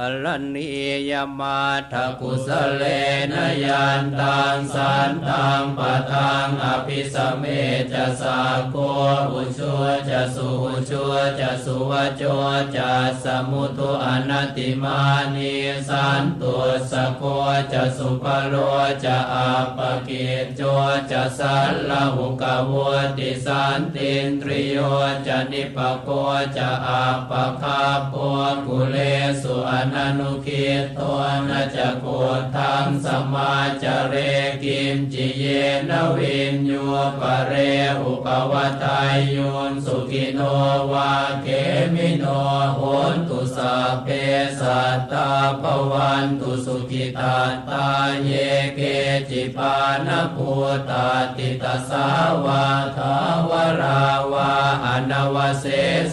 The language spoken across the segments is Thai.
กัลนียมาทกุสเลนยันตังสันตังปะทังอภิสเมจะสาโกอุชัวจะสุอุชัวจะสุวโจจะสมุตุอนัติมานีสันตุสโกจะสุปโลจะอาปกิจโจจะสัลลหุกวติสันตินตริโยจะนิปโกจะอาปคาโปกุเลสุ อนันุคิตตัวนาจะโกทังสมาจเรกิมจิเยนวินโยปะเรอุปวัตายโยนสุขิโนวาเกมิโนโหนตุสัพเพสัตตาปวันตุสุขิตาตาเยเกจิปานภูตาติตาสาวาทาวราวาอนวเส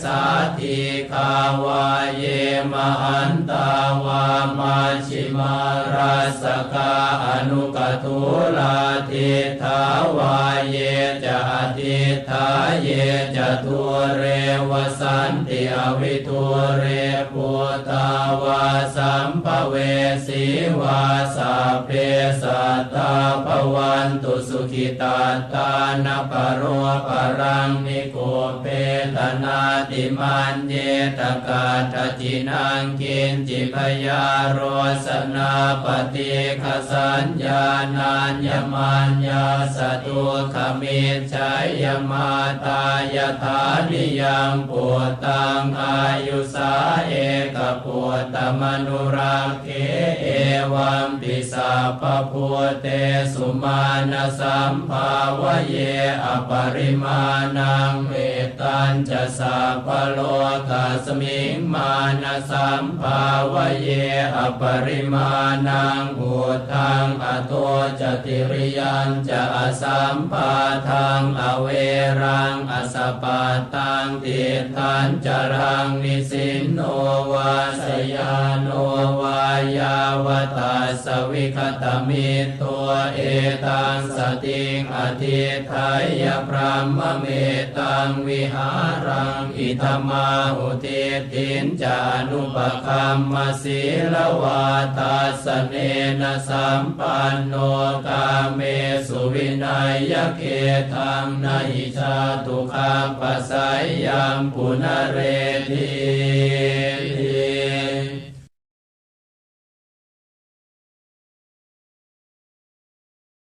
สาธิคาวาเยมหันตาวามาชิมาราสกาอนุกตุลาทิทาวาเยจะอธิทาเยจะทุเรวสันติอวิทุเรปุตาวาสัมภเวสีวาสาเพสัตตาภวันตุสุขิตาตานาปโรปรังนิโกเปตนาติมันเยตกาทจินังกินจิพยาโรสนาปฏิขสัญญานัญญมัญญาสตุขมิจฉายมาตายถานิยังปวดตังอายุสาเอกปวดตมนุรักเขเอวัมปิสาปพุเตสุมาณสัมภาวเยอปริมาณังเวตัญจะสัพพโลกาสมิงมาณสัมภาวเยอปริมาณังอุทังอโตจติริยันจะอสัมปาทังอเวรังอสปาตังติทันจรังนิสินโนวาสยานโนวายาวตาสวิคตมิตัวเอตังสติงอธิทายพรหมเมตังวิหารังอิธมาหุติตินจานุปคัมมสีลวาตาสเนนะสัมปันโนกาเมสุวินัยยเกตังนาหิชาตุคาปัสสยยามปุนเรตี